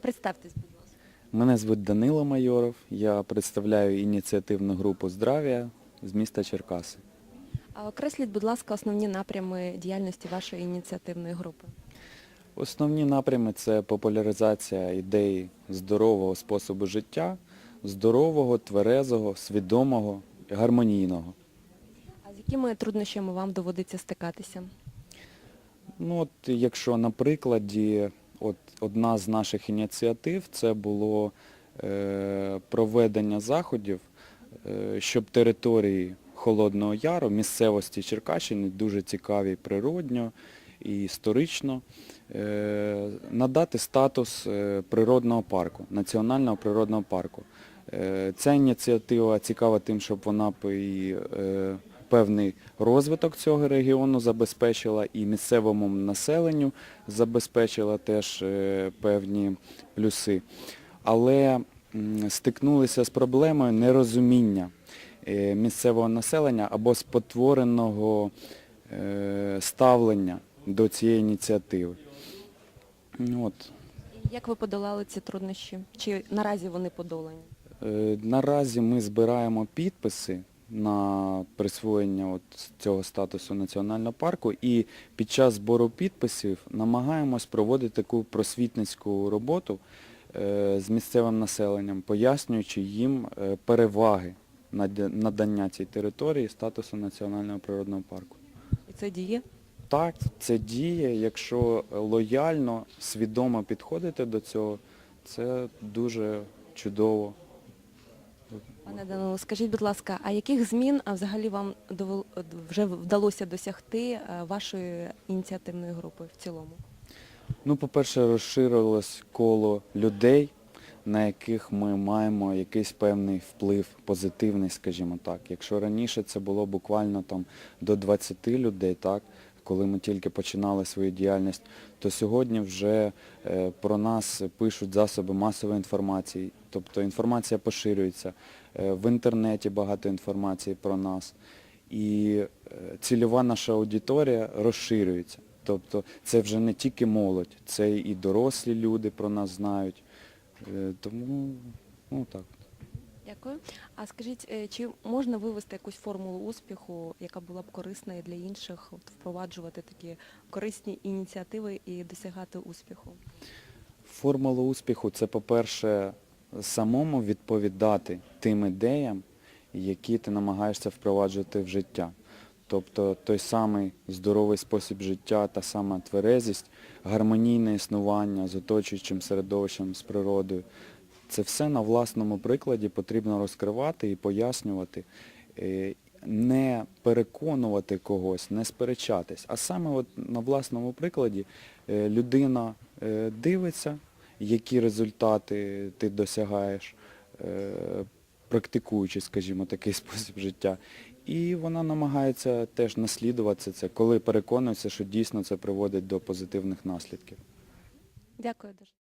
Представтесь, будь ласка. Мене звуть Данило Майоров, я представляю ініціативну групу Здравія з міста Черкаси. А окресліть, будь ласка, основні напрями діяльності вашої ініціативної групи. Основні напрями це популяризація ідеї здорового способу життя, здорового, тверезого, свідомого, гармонійного. А з якими труднощами вам доводиться стикатися? Ну от якщо на прикладі, от одна з наших ініціатив це було е, проведення заходів, е, щоб території Холодного Яру, місцевості Черкащини, дуже цікаві природньо і історично, е, надати статус е, природного парку, національного природного парку. Е, Ця ініціатива цікава тим, щоб вона і е, певний розвиток цього регіону забезпечила і місцевому населенню забезпечила теж е, певні плюси. Але стикнулися з проблемою нерозуміння е, місцевого населення або спотвореного е, ставлення до цієї ініціативи. Ну, От. Як ви подолали ці труднощі? Чи наразі вони подолані? Наразі ми збираємо підписи на присвоєння от цього статусу національного парку і під час збору підписів намагаємось проводити таку просвітницьку роботу е, з місцевим населенням, пояснюючи їм е, переваги надання цій території статусу національного природного парку. І це діє? Так, це діє, якщо лояльно, свідомо підходити до цього, це дуже чудово. Пане Данило, скажіть, будь ласка, а яких змін взагалі вам вже вдалося досягти е, вашої ініціативної групи в цілому? Ну, по-перше, розширилось коло людей, на яких ми маємо якийсь певний вплив, позитивний, скажімо так. Якщо раніше це було буквально там до 20 людей, так, коли ми тільки починали свою діяльність, то сьогодні вже е, про нас пишуть засоби масової інформації, тобто інформація поширюється. Е, в інтернеті багато інформації про нас. І е, цільова наша аудиторія розширюється. Тобто це вже не тільки молодь, це і дорослі люди про нас знають. Тому, ну так. Дякую. А скажіть, е, чи можна вивести якусь формулу успіху, яка була б корисна і для інших, от, впроваджувати такі корисні ініціативи і досягати успіху? Формула успіху це, по-перше, самому відповідати тим ідеям, які ти намагаєшся впроваджувати в життя. Тобто той самий здоровий спосіб життя, та сама тверезість, гармонійне існування з оточуючим середовищем, з природою. Це все на власному прикладі потрібно розкривати і пояснювати, Е, не переконувати когось, не сперечатись, а саме от на власному прикладі е, людина е, дивиться, які результати ти досягаєш, практикуючи, скажімо, такий спосіб життя. І вона намагається теж наслідувати це, коли переконується, що дійсно це приводить до позитивних наслідків. Дякую дуже.